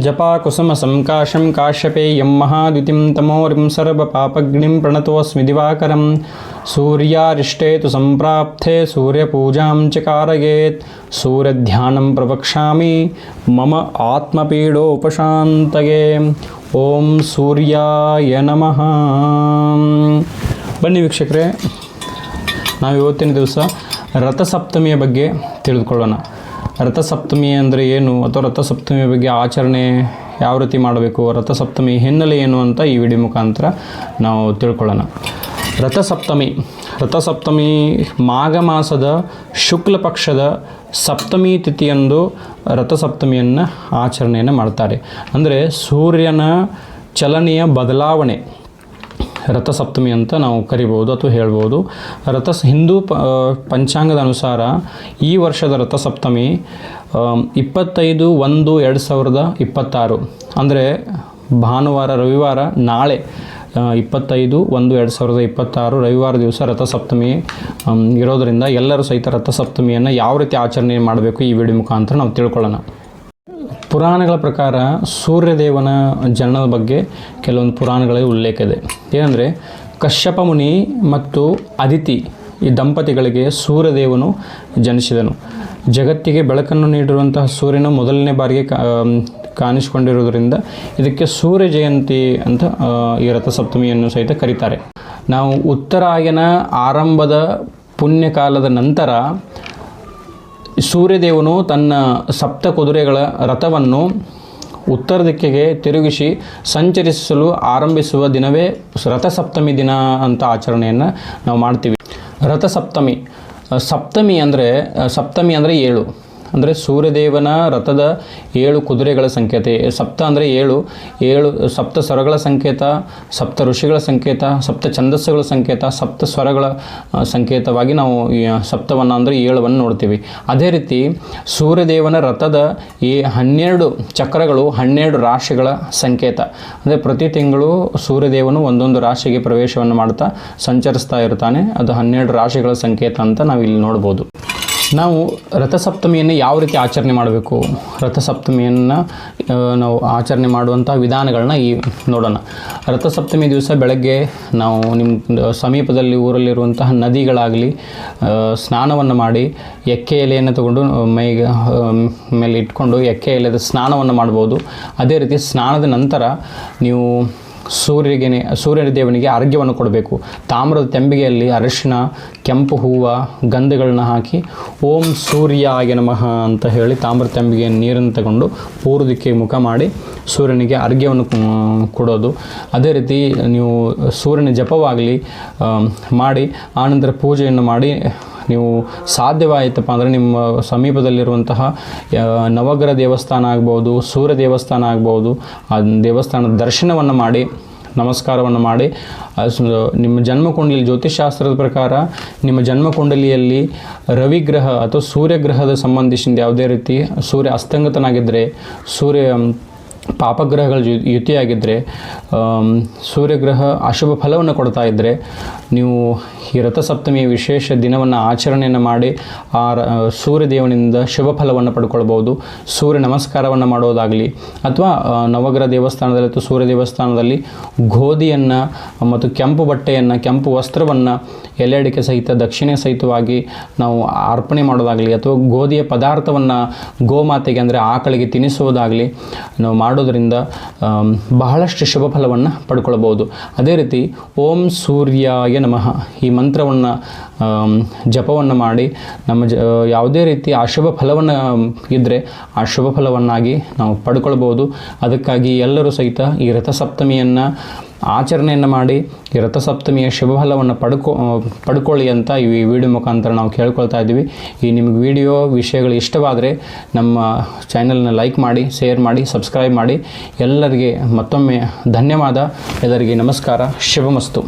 ಜಪಾಕುಸುಮ ಸಂಕಾಶಂ ಕಾಶ್ಯಪೇಯಂ ಮಹಾದಿತಿಂ ತಮೋರಿಂ ಸರ್ವಪಾಪಗ್ನಿಂ ಪ್ರಣತೋಸ್ಮಿ ದಿವಾಕರಂ ಸೂರ್ಯಾರಿಷ್ಟೇ ತು ಸಂಪ್ರಾಪ್ತೆ ಸೂರ್ಯಪೂಜಾಂ ಚಕಾರಯೇತ್ ಸೂರ್ಯಧ್ಯಾನಂ ಪ್ರವಕ್ಷಾಮಿ ಮಮ ಆತ್ಮಪೀಡೋಪಶಾಂತಗೆ ಓಂ ಸೂರ್ಯಾಯ ನಮಃ ಬನ್ನಿ ವೀಕ್ಷಕರೇ ನಾವು ಇವತ್ತಿನ ದಿವಸ ರಥಸಪ್ತಮಿಯ ಬಗ್ಗೆ ತಿಳಿದುಕೊಳ್ಳೋಣ. ರಥಸಪ್ತಮಿ ಅಂದರೆ ಏನು? ಅಥವಾ ರಥಸಪ್ತಮಿ ಬಗ್ಗೆ ಆಚರಣೆ ಯಾವ ರೀತಿ ಮಾಡಬೇಕು? ರಥಸಪ್ತಮಿ ಹಿನ್ನೆಲೆ ಏನು ಅಂತ ಈ ವಿಡಿಯೋ ಮುಖಾಂತರ ನಾವು ತಿಳ್ಕೊಳ್ಳೋಣ. ರಥಸಪ್ತಮಿ. ರಥಸಪ್ತಮಿ ಮಾಘ ಮಾಸದ ಶುಕ್ಲ ಪಕ್ಷದ ಸಪ್ತಮಿ ತಿಥಿಯಂದು ರಥಸಪ್ತಮಿಯನ್ನು ಆಚರಣೆಯನ್ನು ಮಾಡ್ತಾರೆ. ಅಂದರೆ ಸೂರ್ಯನ ಚಲನೆಯ ಬದಲಾವಣೆ. ರಥಸಪ್ತಮಿ ಅಂತ ನಾವು ಕರಿಬೋದು ಅಥವಾ ಹೇಳ್ಬೋದು. ರಥ ಹಿಂದೂ ಪಂಚಾಂಗದ ಅನುಸಾರ ಈ ವರ್ಷದ ರಥಸಪ್ತಮಿ ಇಪ್ಪತ್ತೈದು ಒಂದು ಎರಡು ಸಾವಿರದ ಇಪ್ಪತ್ತಾರು. ಅಂದರೆ ಭಾನುವಾರ, ರವಿವಾರ ನಾಳೆ ಇಪ್ಪತ್ತೈದು ಒಂದು ಎರಡು ಸಾವಿರದ ಇಪ್ಪತ್ತಾರು ರವಿವಾರ ದಿವಸ ರಥಸಪ್ತಮಿ ಇರೋದರಿಂದ ಎಲ್ಲರೂ ಸಹಿತ ರಥಸಪ್ತಮಿಯನ್ನು ಯಾವ ರೀತಿ ಆಚರಣೆ ಮಾಡಬೇಕು ಈ ವಿಡಿಯೋ ಮುಖಾಂತರ ನಾವು ತಿಳ್ಕೊಳ್ಳೋಣ. ಪುರಾಣಗಳ ಪ್ರಕಾರ ಸೂರ್ಯದೇವನ ಜನನದ ಬಗ್ಗೆ ಕೆಲವೊಂದು ಪುರಾಣಗಳಲ್ಲಿ ಉಲ್ಲೇಖ ಇದೆ. ಏನಂದರೆ, ಕಶ್ಯಪ ಮುನಿ ಮತ್ತು ಅದಿತಿ ಈ ದಂಪತಿಗಳಿಗೆ ಸೂರ್ಯದೇವನು ಜನಿಸಿದನು. ಜಗತ್ತಿಗೆ ಬೆಳಕನ್ನು ನೀಡಿರುವಂತಹ ಸೂರ್ಯನ ಮೊದಲನೇ ಬಾರಿಗೆ ಕಾಣಿಸಿಕೊಂಡಿರುವುದರಿಂದ ಇದಕ್ಕೆ ಸೂರ್ಯ ಜಯಂತಿ ಅಂತ ಈ ರಥಸಪ್ತಮಿಯನ್ನು ಸಹಿತ ಕರೀತಾರೆ. ನಾವು ಉತ್ತರಾಯಣ ಆರಂಭದ ಪುಣ್ಯಕಾಲದ ನಂತರ ಸೂರ್ಯದೇವನು ತನ್ನ ಸಪ್ತ ಕುದುರೆಗಳ ರಥವನ್ನು ಉತ್ತರ ದಿಕ್ಕಿಗೆ ತಿರುಗಿಸಿ ಸಂಚರಿಸಲು ಆರಂಭಿಸುವ ದಿನವೇ ರಥಸಪ್ತಮಿ ದಿನ ಅಂತ ಆಚರಣೆಯನ್ನು ನಾವು ಮಾಡ್ತೀವಿ. ರಥಸಪ್ತಮಿ. ಸಪ್ತಮಿ ಅಂದರೆ ಸಪ್ತಮಿ ಅಂದರೆ ಏಳು. ಅಂದರೆ ಸೂರ್ಯದೇವನ ರಥದ ಏಳು ಕುದುರೆಗಳ ಸಂಕೇತ ಸಪ್ತ ಅಂದರೆ ಏಳು ಏಳು, ಸಪ್ತ ಸ್ವರಗಳ ಸಂಕೇತ, ಸಪ್ತ ಋಷಿಗಳ ಸಂಕೇತ, ಸಪ್ತ ಛಂದಸ್ಸುಗಳ ಸಂಕೇತ, ಸಪ್ತ ಸ್ವರಗಳ ಸಂಕೇತವಾಗಿ ನಾವು ಸಪ್ತವನ್ನು ಅಂದರೆ ಏಳುವನ್ನು ನೋಡ್ತೀವಿ. ಅದೇ ರೀತಿ ಸೂರ್ಯದೇವನ ರಥದ ಈ ಹನ್ನೆರಡು ಚಕ್ರಗಳು ಹನ್ನೆರಡು ರಾಶಿಗಳ ಸಂಕೇತ. ಅಂದರೆ ಪ್ರತಿ ತಿಂಗಳು ಸೂರ್ಯದೇವನು ಒಂದೊಂದು ರಾಶಿಗೆ ಪ್ರವೇಶವನ್ನು ಮಾಡ್ತಾ ಸಂಚರಿಸ್ತಾ ಇರ್ತಾನೆ. ಅದು ಹನ್ನೆರಡು ರಾಶಿಗಳ ಸಂಕೇತ ಅಂತ ನಾವು ಇಲ್ಲಿ ನೋಡ್ಬೋದು. ನಾವು ರಥಸಪ್ತಮಿಯನ್ನು ಯಾವ ರೀತಿ ಆಚರಣೆ ಮಾಡಬೇಕು? ರಥಸಪ್ತಮಿಯನ್ನು ನಾವು ಆಚರಣೆ ಮಾಡುವಂಥ ವಿಧಾನಗಳನ್ನ ಈ ನೋಡೋಣ. ರಥಸಪ್ತಮಿ ದಿವಸ ಬೆಳಗ್ಗೆ ನಾವು ನಿಮ್ಮ ಸಮೀಪದಲ್ಲಿ ಊರಲ್ಲಿರುವಂತಹ ನದಿಗಳಾಗಲಿ ಸ್ನಾನವನ್ನು ಮಾಡಿ ಎಕ್ಕೆ ಎಲೆಯನ್ನು ತಗೊಂಡು ಮೈಗೆ ಮೇಲೆ ಇಟ್ಕೊಂಡು ಎಕ್ಕೆ ಎಲೆದ ಸ್ನಾನವನ್ನು ಮಾಡ್ಬೋದು. ಅದೇ ರೀತಿ ಸ್ನಾನದ ನಂತರ ನೀವು ಸೂರ್ಯಗೆ ಸೂರ್ಯನ ದೇವನಿಗೆ ಅರ್ಘ್ಯವನ್ನು ಕೊಡಬೇಕು. ತಾಮ್ರದ ತೆಂಬಿಗೆಯಲ್ಲಿ ಅರಿಶಿನ, ಕೆಂಪು ಹೂವು, ಗಂಧಗಳನ್ನ ಹಾಕಿ ಓಂ ಸೂರ್ಯ ಆಗಿ ನಮಃ ಅಂತ ಹೇಳಿ ತಾಮ್ರ ತೆಂಬಿಗೆ ನೀರನ್ನು ತಗೊಂಡು ಪೂರ್ವ ದಿಕ್ಕಿಗೆ ಮುಖ ಮಾಡಿ ಸೂರ್ಯನಿಗೆ ಅರ್ಘ್ಯವನ್ನು ಕೊಡೋದು. ಅದೇ ರೀತಿ ನೀವು ಸೂರ್ಯನ ಜಪವಾಗಲಿ ಮಾಡಿ ಆನಂತರ ಪೂಜೆಯನ್ನು ಮಾಡಿ ನೀವು ಸಾಧ್ಯವಾಯಿತಪ್ಪ ಅಂದರೆ ನಿಮ್ಮ ಸಮೀಪದಲ್ಲಿರುವಂತಹ ನವಗ್ರಹ ದೇವಸ್ಥಾನ ಆಗ್ಬೋದು, ಸೂರ್ಯ ದೇವಸ್ಥಾನ ಆಗ್ಬೋದು, ಆ ದೇವಸ್ಥಾನದ ದರ್ಶನವನ್ನು ಮಾಡಿ, ನಮಸ್ಕಾರವನ್ನು ಮಾಡಿ ನಿಮ್ಮ ಜನ್ಮಕುಂಡಲಿ ಜ್ಯೋತಿಷಾಸ್ತ್ರದ ಪ್ರಕಾರ ನಿಮ್ಮ ಜನ್ಮಕುಂಡಲಿಯಲ್ಲಿ ರವಿಗ್ರಹ ಅಥವಾ ಸೂರ್ಯಗ್ರಹದ ಸಂಬಂಧಿಸಿದ ಯಾವುದೇ ರೀತಿ ಸೂರ್ಯ ಅಸ್ತಂಗತನಾಗಿದ್ದರೆ ಸೂರ್ಯ ಪಾಪಗ್ರಹಗಳು ಯು- ಯುತಿಯಾಗಿದ್ದರೆ ಸೂರ್ಯಗ್ರಹ ಅಶುಭ ಫಲವನ್ನು ಕೊಡ್ತಾ ಇದ್ದರೆ ನೀವು ಈ ರಥಸಪ್ತಮಿಯ ವಿಶೇಷ ದಿನವನ್ನು ಆಚರಣೆಯನ್ನು ಮಾಡಿ, ಆ ಸೂರ್ಯದೇವನಿಂದ ಶುಭ ಫಲವನ್ನು ಪಡ್ಕೊಳ್ಬೋದು ಸೂರ್ಯ ನಮಸ್ಕಾರವನ್ನು ಮಾಡೋದಾಗಲಿ, ಅಥವಾ ನವಗ್ರಹ ದೇವಸ್ಥಾನದಲ್ಲಿ ಅಥವಾ ಸೂರ್ಯ ದೇವಸ್ಥಾನದಲ್ಲಿ ಗೋಧಿಯನ್ನು ಮತ್ತು ಕೆಂಪು ಬಟ್ಟೆಯನ್ನು, ಕೆಂಪು ವಸ್ತ್ರವನ್ನು ಎಲೆ ಅಡಿಕೆ ಸಹಿತ, ದಕ್ಷಿಣೆ ಸಹಿತವಾಗಿ ನಾವು ಅರ್ಪಣೆ ಮಾಡೋದಾಗಲಿ, ಅಥವಾ ಗೋಧಿಯ ಪದಾರ್ಥವನ್ನು ಗೋಮಾತೆಗೆ ಅಂದರೆ ಆಕಳಿಗೆ ತಿನ್ನಿಸುವುದಾಗಲಿ ನಾವು ಮಾಡೋದರಿಂದ ಬಹಳಷ್ಟು ಶುಭ ಫಲವನ್ನು ಪಡ್ಕೊಳ್ಬೋದು ಅದೇ ರೀತಿ, ಓಂ ಸೂರ್ಯಾಯ ನಮಃ ಈ ಮಂತ್ರವನ್ನು ಜಪವನ್ನು ಮಾಡಿ, ನಮ್ಮ ಜ, ಯಾವುದೇ ರೀತಿ ಅಶುಭ ಫಲವನ್ನು ಇದ್ದರೆ ಆ ಶುಭ ಫಲವನ್ನಾಗಿ ನಾವು ಪಡ್ಕೊಳ್ಬೋದು ಅದಕ್ಕಾಗಿ ಎಲ್ಲರೂ ಸಹಿತ ಈ ರಥಸಪ್ತಮಿಯನ್ನು ಆಚರಣೆಯನ್ನು ಮಾಡಿ, ಈ ರಥಸಪ್ತಮಿಯ ಶುಭ ಫಲವನ್ನು ಪಡ್ಕೊ ಪಡ್ಕೊಳ್ಳಿ ಅಂತ ಈ ವಿಡಿಯೋ ಮುಖಾಂತರ ನಾವು ಕೇಳ್ಕೊಳ್ತಾ ಇದ್ದೀವಿ. ಈ ನಿಮಗೆ ವಿಡಿಯೋ ವಿಷಯಗಳು ಇಷ್ಟವಾದರೆ ನಮ್ಮ ಚಾನಲ್ನ ಲೈಕ್ ಮಾಡಿ ಶೇರ್ ಮಾಡಿ ಸಬ್ಸ್ಕ್ರೈಬ್ ಮಾಡಿ. ಎಲ್ಲರಿಗೆ ಮತ್ತೊಮ್ಮೆ ಧನ್ಯವಾದ. ಎಲ್ಲರಿಗೆ ನಮಸ್ಕಾರ. ಶುಭಮಸ್ತು.